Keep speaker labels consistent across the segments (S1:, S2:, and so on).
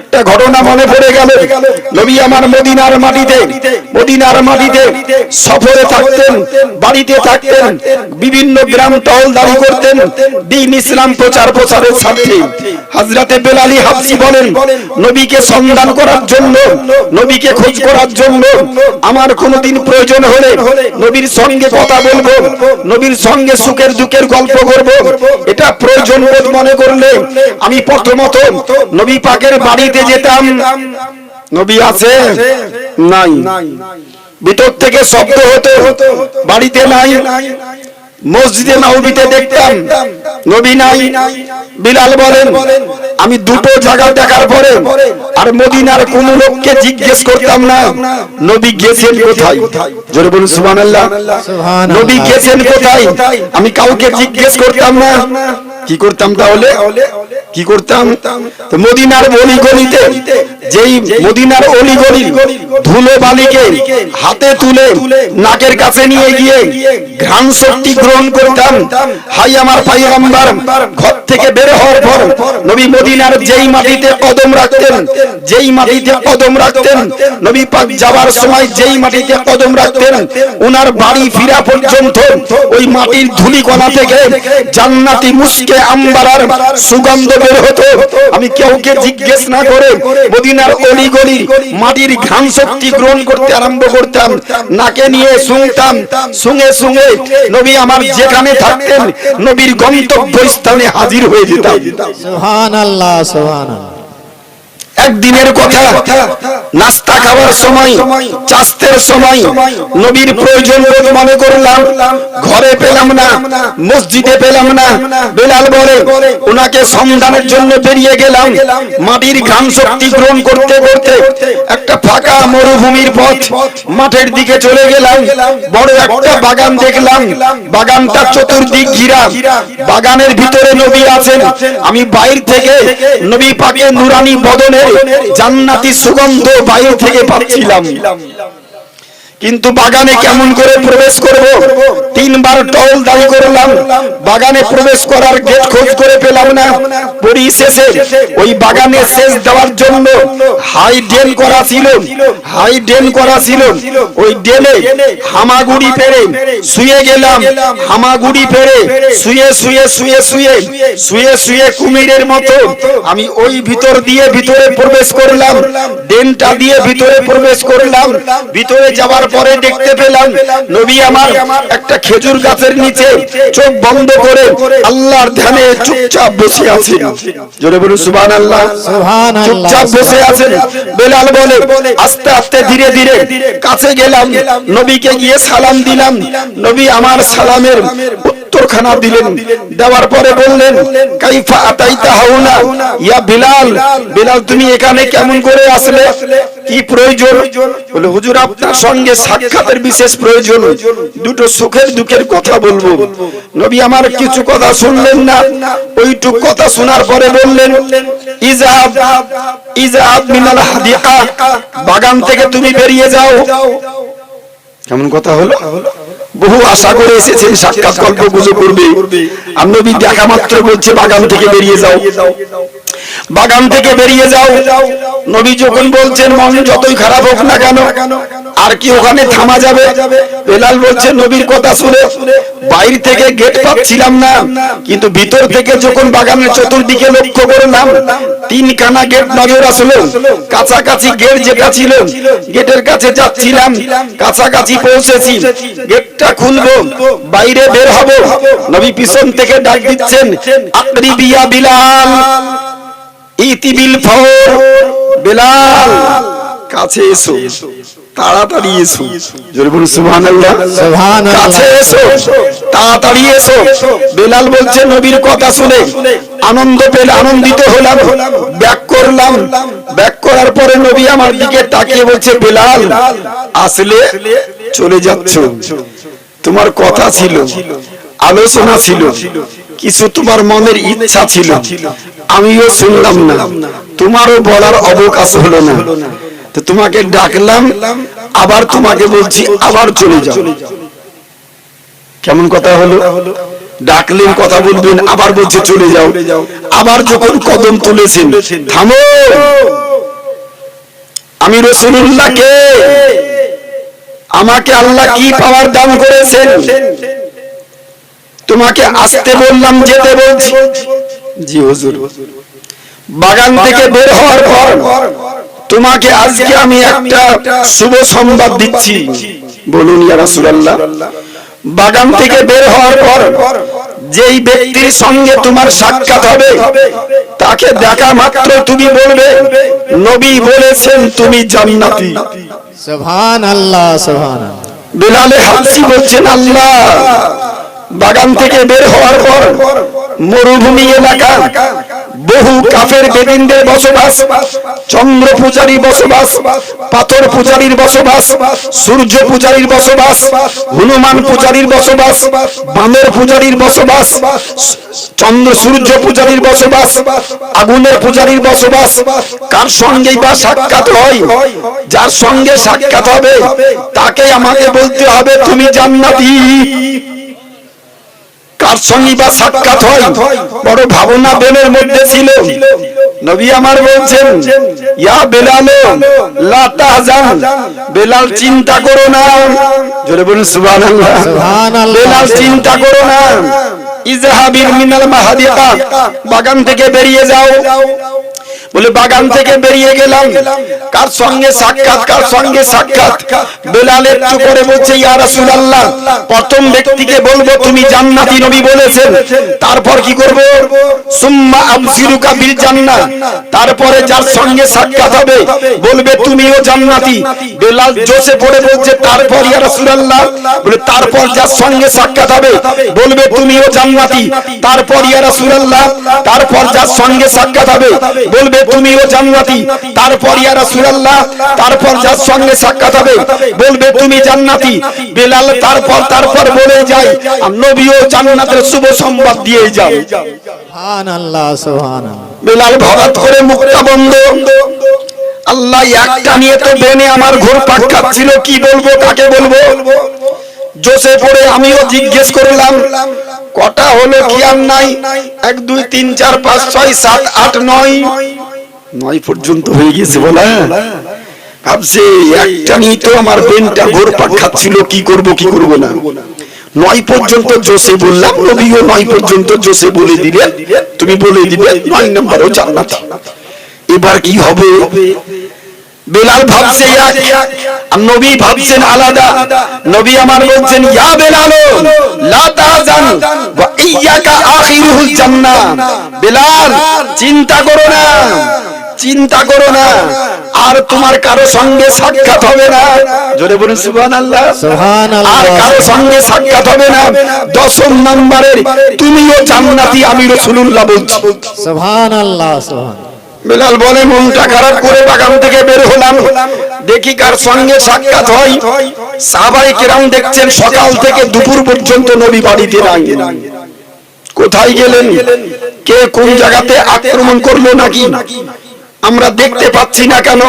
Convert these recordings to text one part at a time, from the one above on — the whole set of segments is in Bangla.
S1: একটা ঘটনা মনে পড়ে গেল নবী আমার মদিনার মাটিতে মদিনার মাটিতে সফরে থাকতেন বাড়িতে থাকতেন বিভিন্ন গ্রাম টল টহলদারি করতেন দিন ইসলাম প্রচার প্রচারের স্বার্থে হাজরাতে বেলালি হাফসি বলেন নবীকে সন্ধান করার জন্য নবীকে খোঁজ করার জন্য আমার কোনোদিন প্রয়োজন হলে নবীর সঙ্গে কথা বলবো নবীর সঙ্গে সুখের দুঃখের গল্প করব এটা প্রয়োজন বোধ মনে করলে আমি প্রথমত নবী পাকের বাড়ি বাড়িতে যেতাম নবী আছে নাই ভিতর থেকে শব্দ হতো বাড়িতে নাই মসজিদে নাউবিতে দেখতাম নবী নাই বিলাল বলেন আমি দুটো জায়গা দেখার পরে আর মদিনার কোন লোককে জিজ্ঞেস করতাম না নবী গেছেন কোথায় জোরে বলুন সুবহানাল্লাহ নবী গেছেন কোথায় আমি কাউকে জিজ্ঞেস করতাম না কি করতাম তাহলে কি করতাম মদিনার অলি গলিতে যেই মদিনার অলি গলি ধুলো বালিকে হাতে তুলে নাকের কাছে নিয়ে গিয়ে ঘ্রাণ শক্তি গ্রহণ করতাম হাই আমার আমার ঘর থেকে বের হওয়ার পর নবী মদিনার যেই মাটিতে কদম রাখতেন যেই মাটিতে কদম রাখতেন নবী পাক যাওয়ার সময় যেই মাটিতে কদম রাখতেন ওনার বাড়ি ফিরা পর্যন্ত ওই মাটির ধুলি কণা থেকে জান্নাতি মুসকে আম্বারার সুগন্ধ বের হতো আমি কাউকে জিজ্ঞেস না করে মদিনার অলি গলি মাটির ঘাম শক্তি গ্রহণ করতে আরম্ভ করতাম নাকে নিয়ে শুনতাম শুনে শুনে নবী আমার যেখানে থাকতেন নবীর গন্তব্য স্থানে হাজির হয়ে যেতাম সুবহানাল্লাহ সুবহানাল্লাহ একদিনের কথা নাস্তা খাওয়ার সময় চাস্তের সময় নবীর প্রয়োজন বলে মনে করলাম ঘরে পেলাম না মসজিদে পেলাম না বেলাল বলে ওনাকে সন্ধানের জন্য বেরিয়ে গেলাম মাটির ঘাম শক্তি গ্রহণ করতে করতে একটা ফাঁকা মরুভূমির পথ মাঠের দিকে চলে গেলাম বড় একটা বাগান দেখলাম বাগানটা চতুর্দিক ঘিরা বাগানের ভিতরে নবী আছেন আমি বাইর থেকে নবী পাকে নুরানি বদনের জান্নাতি সুগন্ধ বায়ু থেকে পাচ্ছিলাম কিন্তু বাগানে কেমন করে প্রবেশ করব তিনবার টল দাঁড়ি করলাম বাগানে প্রবেশ করার গেট খোঁজ করে পেলাম না পরিশেষে ওই বাগানে শেষ দেওয়ার জন্য হাই ডেন করা ছিল হাই ডেন করা ছিল ওই ডেনে হামাগুড়ি পেরে শুয়ে গেলাম হামাগুড়ি পেরে শুয়ে শুয়ে শুয়ে শুয়ে শুয়ে শুয়ে কুমিরের মতো আমি ওই ভিতর দিয়ে ভিতরে প্রবেশ করলাম ডেনটা দিয়ে ভিতরে প্রবেশ করলাম ভিতরে যাওয়ার পরে দেখতে পেলাম নবী আমার একটা খেজুর গাছের নিচে চোখ বন্ধ করে আল্লাহর ধ্যানে চুপচাপ বসে আছে জোরে বলুন সুবহানাল্লাহ সুবহানাল্লাহ চুপচাপ বসে আছেন বেলাল বলে আস্তে আস্তে ধীরে ধীরে কাছে গেলাম নবীকে গিয়ে সালাম দিলাম নবী আমার সালামের উত্তরখানা দিলেন দেওয়ার পরে বললেন কাইফা আতাইতা হাউনা ইয়া বিলাল বিলাল তুমি এখানে কেমন করে আসলে কি প্রয়োজন বলে হুজুর আপনার সঙ্গে সাক্ষাতের বিশেষ প্রয়োজন দুটো সুখের দুঃখের কথা বলবো নবী আমার কিছু কথা শুনলেন না ওইটুক কথা শোনার পরে বললেন ইজাব ইজাব মিনাল হাদিকা বাগান থেকে তুমি বেরিয়ে যাও কেমন কথা হলো বহু আশা করে এসেছেন সাক্ষাৎ গল্প গুজো করবে আমি দেখা মাত্র বলছে বাগান থেকে বেরিয়ে যাও বাগান থেকে বেরিয়ে যাও নবী যখন বলছেন মন যতই খারাপ হোক না কেন আর কি ওখানে থামা যাবে বেলাল বলছে নবীর কথা শুনে বাইরে থেকে গেট পাচ্ছিলাম না কিন্তু ভিতর থেকে যখন বাগানের চতুর্দিকে লক্ষ্য করলাম তিনখানা গেট নজর আসলো কাছাকাছি গেট যেটা ছিল গেটের কাছে যাচ্ছিলাম কাছাকাছি পৌঁছেছি গেটটা খুলবো বাইরে বের হব নবী পিছন থেকে ডাক দিচ্ছেন আকরিবিয়া বিলাল ইতিবিল ফর বেলাল কাছে এসো তাড়াতাড়ি এসো জোরে বলুন সুবহানাল্লাহ সুবহানাল্লাহ কাছে এসো তাড়াতাড়ি এসো বেলাল বলছে নবীর কথা শুনে আনন্দ পেলে আনন্দিত হলাম ব্যাক করলাম ব্যাক করার পরে নবী আমার দিকে তাকিয়ে বলছে বেলাল আসলে চলে যাচ্ছ তোমার কথা ছিল আলোচনা ছিল কিছু তোমার মনের ইচ্ছা ছিল আমিও শুনলাম না তোমারও বলার অবকাশ হলো না তো তোমাকে ডাকলাম আবার তোমাকে বলছি আবার চলে যাও কেমন কথা হলো ডাকলেন কথা বলবেন আবার বলছে চলে যাও আবার যখন কদম তুলেছেন থামো আমি রসুল্লাহকে আমাকে আল্লাহ কি পাওয়ার দান করেছেন তোমাকে আসতে বললাম যেতে বলছি জি হুজুর বাগান থেকে বের হওয়ার পর তোমাকে আজকে আমি একটা শুভ সংবাদ দিচ্ছি বলুন ইয়া রাসূলুল্লাহ বাগান থেকে বের হওয়ার পর যেই ব্যক্তির সঙ্গে তোমার সাক্ষাৎ হবে তাকে দেখা মাত্র তুমি বলবে নবী বলেছেন তুমি জান্নাতি সুবহানাল্লাহ সুবহানাল্লাহ বিলালে হাসি বলছেন আল্লাহ বাগান থেকে বের হওয়ার পর মরুভূমি এলাকা বহু কাফের বেদিনদের বসবাস চন্দ্র পূজারী বসবাস পাথর পূজারীর বসবাস সূর্য পূজারীর বসবাস হনুমান পূজারীর বসবাস বানর পূজারীর বসবাস চন্দ্র সূর্য পূজারীর বসবাস আগুনের পূজারীর বসবাস কার সঙ্গেই বা সাক্ষাৎ হয় যার সঙ্গে সাক্ষাৎ হবে তাকে আমাকে বলতে হবে তুমি জান্নাতি কার সঙ্গে বা সাক্ষাৎ হয় বড় ভাবনা দেবের মধ্যে ছিল নবী আমার বলছেন ইয়া বেলাল লা তাহজান বেলাল চিন্তা করো না জোরে বলুন সুবহানাল্লাহ সুবহানাল্লাহ বেলাল চিন্তা করো না ইজহাবিল মিনাল মাহাদিকা বাগান থেকে বেরিয়ে যাও বলে বাগান থেকে বেরিয়ে গেলাম কার সঙ্গে সাক্ষাৎ কার সঙ্গে সাক্ষাৎ বেলাল একটু করে বলছে ইয়া রাসূলুল্লাহ প্রথম ব্যক্তিকে বলবো তুমি জান্নাতি নবী বলেছেন তারপর কি করব সুম্মা আবসিরুকা বিল জান্নাত তারপরে যার সঙ্গে সাক্ষাৎ হবে বলবে তুমিও জান্নাতি বেলাল জোশে পড়ে বলছে তারপর ইয়া রাসূলুল্লাহ বলে তারপর যার সঙ্গে সাক্ষাৎ হবে বলবে তুমিও জান্নাতি তারপর ইয়া রাসূলুল্লাহ তারপর যার সঙ্গে সাক্ষাৎ হবে বলবে তুমিও জান্নাতি তারপর ইয়ারা রাসূলুল্লাহ তারপর যার সঙ্গে সাক্ষাৎ হবে বলবে তুমি জান্নাতি বেলাল তারপর তারপর বলে আর নবীও জান্নাতের শুভ সংবাদ দিয়ে বেলাল করে বন্ধ আল্লাহ একটা নিয়ে তো বেনে আমার কি বলবো কাকে বলবো জোসে পড়ে আমিও জিজ্ঞেস করলাম কটা হলো কি আর নাই এক দুই তিন চার পাঁচ ছয় সাত আট নয় নয় পর্যন্ত হয়ে গেছে বলা ভাবছে একটা নিয়ে তো আমার বেনটা ঘোর খাচ্ছিল কি করব কি করব না নয় পর্যন্ত জোসে বললাম নবীও নয় পর্যন্ত জোসে বলে দিলেন তুমি বলে দিবে নয় নম্বরও জান্নাতি এবার কি হবে বেলাল ভাবছে এক আর নবী ভাবছেন আলাদা নবী আমার বলছেন ইয়া বেলাল লা তাজান ওয়া ইয়াকা আখিরুল জান্নাহ বেলাল চিন্তা করো না চিন্তা করো না আর তোমার কারো সঙ্গে সাক্ষাৎ হবে না জোরে বলুন সুহান আল্লাহ আর কারো সঙ্গে সাক্ষাৎ হবে না দশম নম্বরের তুমিও জান্নাতি আমি রসুল্লাহ বলছি সুহান আল্লাহ বেলাল বলে মনটা খারাপ করে বাগান থেকে বের হলাম দেখি কার সঙ্গে সাক্ষাৎ হয় সাবাই কেরাম দেখছেন সকাল থেকে দুপুর পর্যন্ত নবী বাড়িতে নাই কোথায় গেলেন কে কোন জায়গাতে আক্রমণ করলো নাকি আমরা দেখতে পাচ্ছি না কেন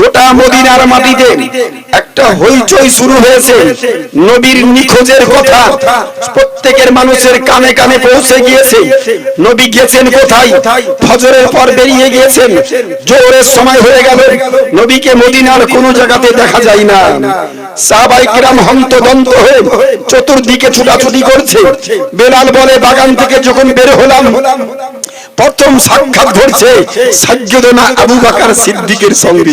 S1: গোটা মদিনার মাটিতে একটা হইচই শুরু হয়েছে নবীর নিখোঁজের কথা প্রত্যেকের মানুষের কানে কানে পৌঁছে গিয়েছে নবী গেছেন কোথায় ফজরের পর বেরিয়ে গিয়েছেন জোরের সময় হয়ে গেল নবীকে মদিনার কোনো জায়গাতে দেখা যায় না সাহবাইকরাম হন্তদন্ত হয়ে চতুর্দিকে ছুটাছুটি করছে বেলাল বলে বাগান থেকে যখন বের হলাম প্রথম সাক্ষাৎ ঘটছে সাজ্জদনা আবু বাকার সিদ্দিকের সঙ্গে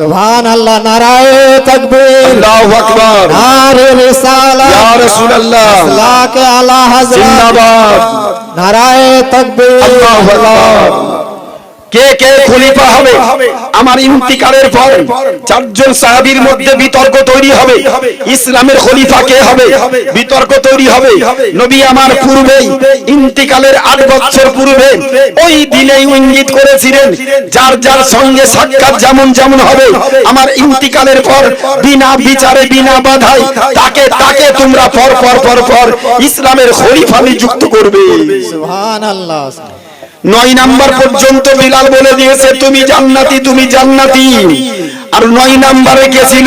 S1: সুবহান আল্লাহ নারায়ে তাকবীর আল্লাহু আকবার নারে রিসালাত ইয়া রাসূলুল্লাহ সালাকে আলা হযরত জিন্দাবাদ নারায়ে তাকবীর আল্লাহু আকবার কে কে খলিফা হবে আমার ইন্তিকালের পর চারজন সাহাবীর মধ্যে বিতর্ক তৈরি হবে ইসলামের খলিফা কে হবে বিতর্ক তৈরি হবে নবী আমার পূর্বেই ইন্তিকালের আট বছর পূর্বে ওই দিনেই ইঙ্গিত করেছিলেন যার যার সঙ্গে সাক্ষাৎ যেমন যেমন হবে আমার ইন্তিকালের পর বিনা বিচারে বিনা বাধায় তাকে তাকে তোমরা পর পর পর পর ইসলামের খলিফা নিযুক্ত করবে সুবহানাল্লাহ নয় নাম্বার পর্যন্ত বিলাল বলে দিয়েছে তুমি জান্নাতি তুমি জান্নাতি আর নয় নাম্বারে গেছিল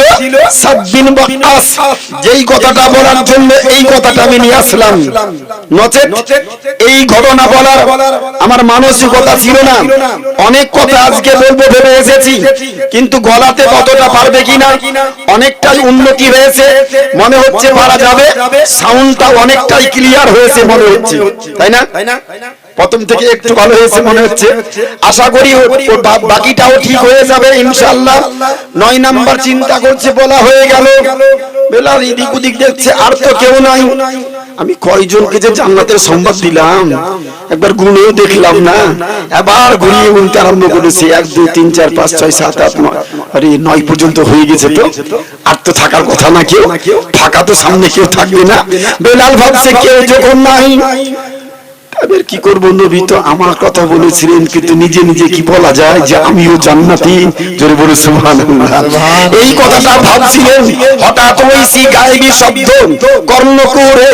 S1: যেই কথাটা বলার জন্য এই কথাটা আমি নিয়ে আসলাম নচেত এই ঘটনা বলার আমার মানসিকতা ছিল না অনেক কথা আজকে বলবো ভেবে এসেছি কিন্তু গলাতে কতটা পারবে কিনা অনেকটাই উন্নতি হয়েছে মনে হচ্ছে মারা যাবে সাউন্ডটা অনেকটাই ক্লিয়ার হয়েছে মনে হচ্ছে তাই না তাই না প্রথম থেকে একটু ভালো হয়েছে মনে হচ্ছে আশা করি বাকিটাও ঠিক হয়ে যাবে ইনশাল্লাহ নয় নাম্বার চিন্তা করছে বলা হয়ে গেল বেলার এদিক ওদিক দেখছে আর তো কেউ নাই আমি কয়জনকে যে জান্নাতের সংবাদ দিলাম একবার গুণেও দেখলাম না এবার ঘুরিয়ে গুনতে আরম্ভ করেছি এক দুই তিন চার পাঁচ ছয় সাত আট নয় আরে নয় পর্যন্ত হয়ে গেছে তো আর তো থাকার কথা না কেউ থাকা তো সামনে কেউ থাকবে না বেলাল ভাবছে কেউ যখন নাই সাহেবের কি করব নবী তো আমার কথা বলেছিলেন কিন্তু নিজে নিজে কি বলা যায় যে আমিও জান্নাতি জোরে বলে সুবহানাল্লাহ এই কথাটা ভাবছিলেন হঠাৎ ওই সি গায়েবী শব্দ করে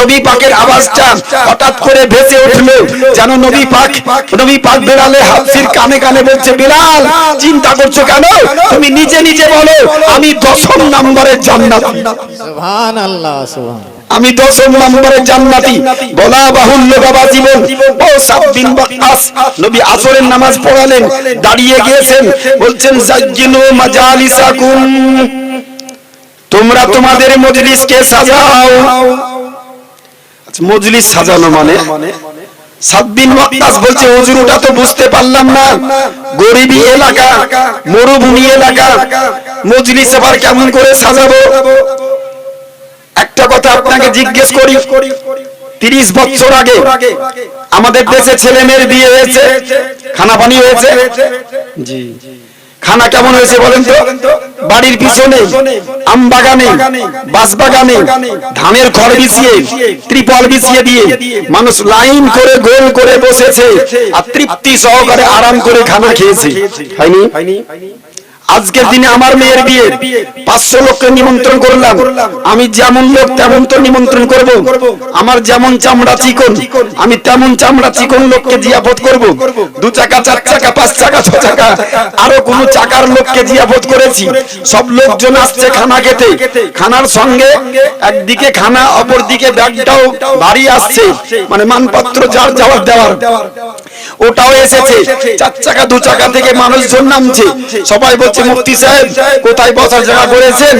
S1: নবী পাকের আওয়াজটা হঠাৎ করে ভেসে উঠল যেন নবী পাক নবী পাক বেলালে হাফসির কানে কানে বলছে বেলাল চিন্তা করছো কেন তুমি নিজে নিজে বলো আমি দশম নম্বরের জান্নাত সুবহানাল্লাহ সুবহানাল্লাহ আমি দশম নম্বরে জান্নাতি বলা বাহুল্য বাবা জীবন ও সাত সাববিন আস নবী আসরের নামাজ পড়ালেন দাঁড়িয়ে গিয়েছেন বলছেন জাজ্জিনু মাজালিসাকুম তোমরা তোমাদের মজলিসকে সাজাও আচ্ছা, মজলিস সাজানো মানে সাত সাব্বিন ওয়াক্তাস বলছে হুজুর ওটা তো বুঝতে পারলাম না গরিবী এলাকা মরুভূমি এলাকা মজলিস আবার কেমন করে সাজাবো কথা আপনাকে জিজ্ঞেস করি তিরিশ বছর আগে আমাদের দেশে ছেলে মেয়ের বিয়ে হয়েছে খানা পানি হয়েছে খানা কেমন হয়েছে বলেন তো বাড়ির পিছনে আম বাগানে বাস বাগানে ধানের খড় বিছিয়ে ত্রিপল বিছিয়ে দিয়ে মানুষ লাইন করে গোল করে বসেছে আর তৃপ্তি সহকারে আরাম করে খানা খেয়েছে হয়নি আজকের দিনে আমার মেয়ের বিয়ে পাঁচশো লোককে নিমন্ত্রণ করলাম আমি যেমন লোক তেমন তো নিমন্ত্রণ করব। আমার যেমন চামড়া চিকন আমি তেমন চামড়া চিকন লোককে জিয়াপথ করব। দু চাকা চার চাকা পাঁচ চাকা ছ চাকা আরো কোন চাকার লোককে জিয়াপথ করেছি সব লোকজন আসছে খানা খেতে খানার সঙ্গে একদিকে খানা অপর দিকে ব্যাগটাও বাড়ি আসছে মানে মানপত্র যার যাওয়ার দেওয়ার ওটাও এসেছে চার চাকা দু চাকা থেকে মানুষজন নামছে সবাই বলছে বলছে মুফতি সাহেব কোথায় বসার জায়গা করেছেন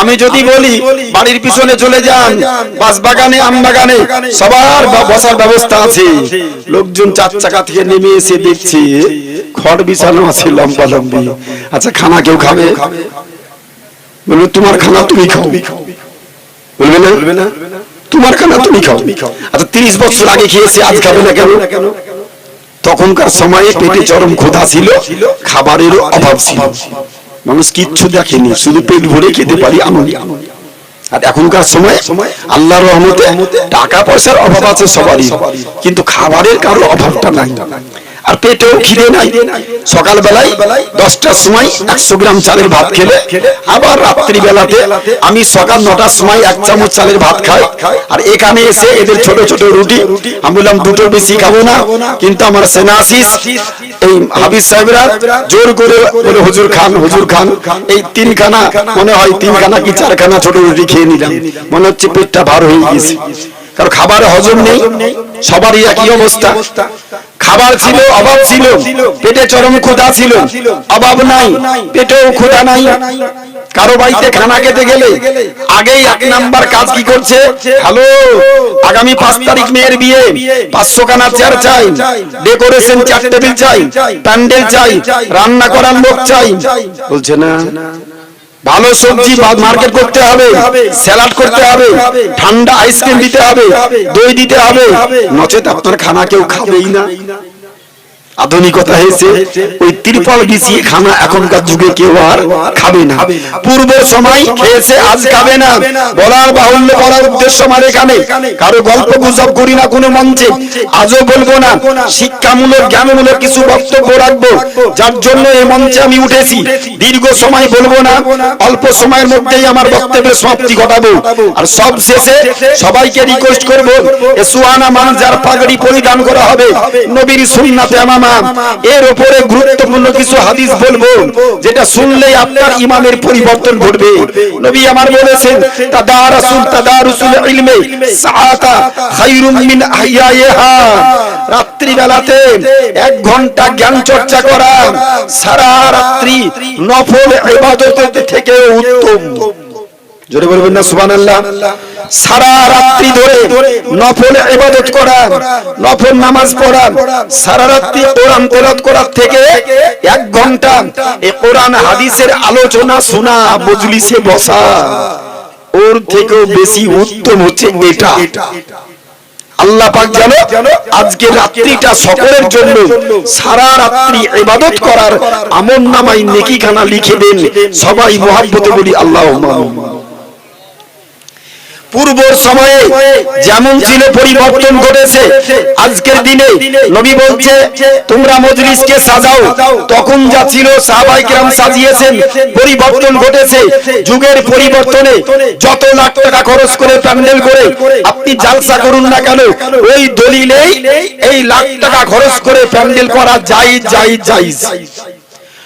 S1: আমি যদি বলি বাড়ির পিছনে চলে যান বাস বাগানে আম বাগানে সবার বসার ব্যবস্থা আছে লোকজন চার চাকা থেকে নেমে এসে দেখছি খড় বিছানো আছে লম্বা লম্বি আচ্ছা খানা কেউ খাবে বলবে তোমার খানা তুমি খাও বলবে না তোমার খানা তুমি খাও আচ্ছা তিরিশ বছর আগে খেয়েছি আজ খাবে না কেন তখনকার সময়ে পেটে চরম ক্ষুধা ছিল খাবারেরও অভাব ছিল মানুষ কিচ্ছু দেখেনি শুধু পেট ভরে খেতে পারি আনন্দ আর এখনকার সময় আল্লাহর রহমতে টাকা পয়সার অভাব আছে সবারই কিন্তু খাবারের কারো অভাবটা নাই আর পেটেও খিদে নাই সকালবেলায় দশটার সময় একশো গ্রাম চালের ভাত খেলে আবার রাত্রিবেলাতে আমি সকাল নটার সময় এক চামচ চালের ভাত খাই আর এখানে এসে এদের ছোট ছোট রুটি আমি বললাম দুটো বেশি খাবো না কিন্তু আমার সেনাশিস এই হাবিজ সাহেবরা জোর করে বলে হুজুর খান হুজুর খান এই তিনখানা মনে হয় তিনখানা কি চারখানা ছোট রুটি খেয়ে নিলাম মনে হচ্ছে পেটটা ভার হয়ে গেছে কারণ খাবার হজম নেই সবারই একই অবস্থা খাবার ছিল অভাব ছিল পেটে চরম ক্ষুধা ছিল অভাব নাই পেটেও ক্ষুধা নাই কারো বাড়িতে খানা খেতে গেলে আগেই এক নাম্বার কাজ কি করছে হ্যালো আগামী পাঁচ তারিখ মেয়ের বিয়ে পাঁচশো কানা চেয়ার চাই ডেকোরেশন চার টেবিল চাই প্যান্ডেল চাই রান্না করার লোক চাই বলছে না ভালো সবজি মার্কেট করতে হবে স্যালাড করতে হবে ঠান্ডা আইসক্রিম দিতে হবে দই দিতে হবে নচেত আপনার খানা কেউ খাবেই না আধুনিকতা হয়েছে ওই ত্রিপল বিছিয়ে খানা এখনকার যুগে কেউ আর খাবে না পূর্ব সময় খেয়েছে আজ খাবে না বলার বাহুল্য বলার উদ্দেশ্য আমার এখানে কারো গল্প গুজব করি না কোনো মঞ্চে আজও বলবো না শিক্ষামূলক জ্ঞানমূলক কিছু বক্তব্য রাখবো যার জন্য এই মঞ্চে আমি উঠেছি দীর্ঘ সময় বলবো না অল্প সময়ের মধ্যেই আমার বক্তব্যের সমাপ্তি ঘটাবো আর সব শেষে সবাইকে রিকোয়েস্ট করবো সুয়ানা মান যার পাগড়ি পরিধান করা হবে নবীর সুন্নাতে আমামা এর উপরে গুরুত্বপূর্ণ গুরুত্বপূর্ণ কিছু হাদিস বলবো যেটা শুনলে আপনার ইমামের পরিবর্তন ঘটবে নবী আমার বলেছেন তাদারাসুল তাদারুসুল ইলমে সাআতা খায়রুম মিন আহইয়াহা রাত্রিবেলাতে এক ঘন্টা জ্ঞান চর্চা করা সারা রাত্রি নফল ইবাদতের থেকে উত্তম জোরে বলবেন না সুবান আল্লাহ সারা রাত্রি ধরে নফল ইবাদত করা নফল নামাজ পড়া সারা রাত্রি কোরআন তেলাওয়াত করার থেকে এক ঘন্টা এই কোরআন হাদিসের আলোচনা শোনা মজলিসে বসা ওর থেকেও বেশি উত্তম হচ্ছে এটা আল্লাহ পাক যেন আজকে রাত্রিটা সকলের জন্য সারা রাত্রি ইবাদত করার আমল নামাই খানা লিখে দেন সবাই মহাব্বতে বলি আল্লাহ পূর্বর সময়ে যেমন ছিল পরিবর্তন ঘটেছে আজকের দিনে নবী বলছে তোমরা মজলিসকে সাজাও তখন যা ছিল সাহাবাই কেরাম সাজিয়েছেন পরিবর্তন ঘটেছে যুগের পরিবর্তনে যত লাখ টাকা খরচ করে প্যান্ডেল করে আপনি জালসা করুন না কেন ওই দলিলেই এই লাখ টাকা খরচ করে প্যান্ডেল করা যাই যাই যাই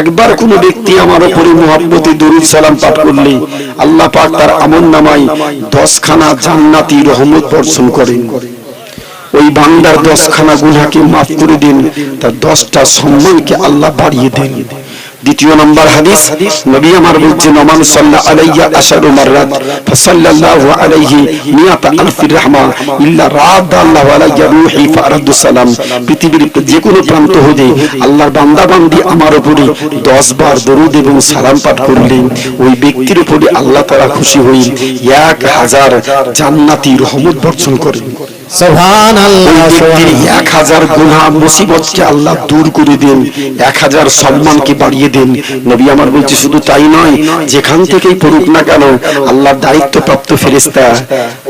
S1: একবার কোনো ব্যক্তি আমার উপরে মহাপতি দরুদ সালাম পাঠ করলে আল্লাহ পাক তার আমন নামাই দশখানা জান্নাতি রহমত বর্ষণ করেন ওই বাংলার দশখানা গুনাকে মাফ করে দিন তার দশটা সম্মানকে আল্লাহ বাড়িয়ে দেন দ্বিতীয় নম্বর হাদিস নবী আমার বলছেন ওমান সাল্লাহ আলাইয়া আশারু মাররাত ফাসাল্লাল্লাহু আলাইহি মিয়াত আলফির রহমা ইল্লা রাদ আল্লাহ আলাইয়া রুহি ফারাদু সালাম পৃথিবীর যে কোনো প্রান্ত হতে আল্লাহর বান্দা বান্দি আমার উপরে দশ বার দরুদ এবং সালাম পাঠ করলে ওই ব্যক্তির উপরে আল্লাহ তারা খুশি হই এক হাজার জান্নাতি রহমত বর্ষণ করেন এক হাজার গুণা মুসিবতকে আল্লাহ দূর করে দেন এক হাজার সম্মানকে বাড়িয়ে দিন নবী আমার বলছি শুধু তাই নয় যেখান থেকেই পড়ুক না কেন আল্লাহর দায়িত্বপ্রাপ্ত ফেরেস্তা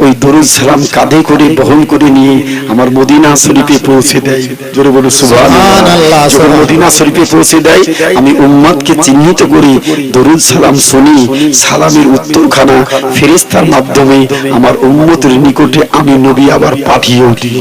S1: ওই দরুদ সালাম কাঁধে করে বহন করে নিয়ে আমার মদিনা শরীফে পৌঁছে দেয় জোরে বলো সুবহানাল্লাহ যখন মদিনা শরীফে পৌঁছে দেয় আমি উম্মাদকে চিহ্নিত করি দরুদ সালাম শুনি সালামের উত্তরখানা ফেরিস্তার মাধ্যমে আমার উম্মতের নিকটে আমি নবী আবার পাঠিয়ে দিই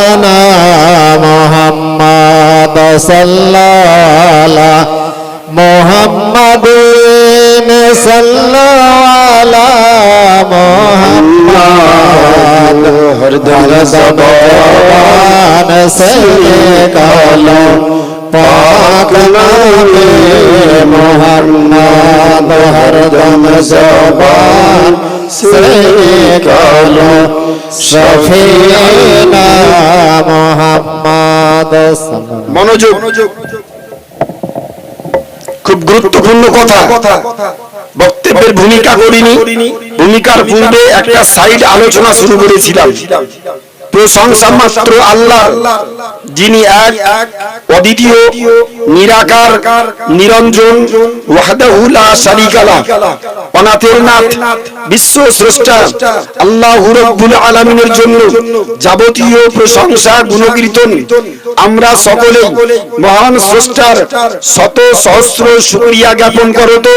S1: সাল্লালা মোহাম্মদ সাল্লালা মোহাম্মদ হরদল সবান সে কালো পাক নামে মোহাম্মদ হরদম জবান সে কালো শফিয়ানা মোহাম্মদ মনোযোগ খুব গুরুত্বপূর্ণ কথা বক্তব্যের ভূমিকা করিনি ভূমিকার পূর্বে একটা সাইড আলোচনা শুরু করেছিলাম প্রশংসা মাত্র আল্লাহ যিনি এক অদ্বিতীয় নিরাকার নিরঞ্জন ওয়াহদাহুলা শারিকালা অনাথের নাথ বিশ্ব স্রষ্টা আল্লাহ রব্বুল আলামিনের জন্য যাবতীয় প্রশংসা গুণকীর্তন আমরা সকলে মহান স্রষ্টার শত সহস্র শুক্রিয়া জ্ঞাপন করত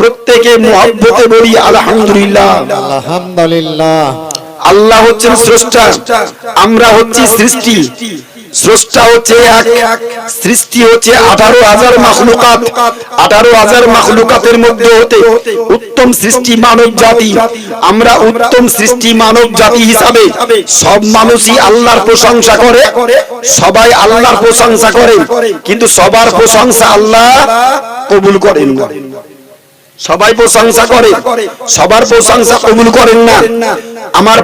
S1: প্রত্যেকে মুহাব্বতে বলি আলহামদুলিল্লাহ আলহামদুলিল্লাহ আল্লাহ হচ্ছেন স্রষ্টা আমরা হচ্ছি সৃষ্টি স্রষ্টা হচ্ছে এক সৃষ্টি হচ্ছে আঠারো হাজার মাখলুকাত আঠারো হাজার মাখলুকাতের মধ্যে হতে উত্তম সৃষ্টি মানব জাতি আমরা উত্তম সৃষ্টি মানব জাতি হিসাবে সব মানুষই আল্লাহর প্রশংসা করে সবাই আল্লাহর প্রশংসা করে কিন্তু সবার প্রশংসা আল্লাহ কবুল করেন সবাই প্রশংসা করে সবার প্রশংসা কবুল করেন না আমার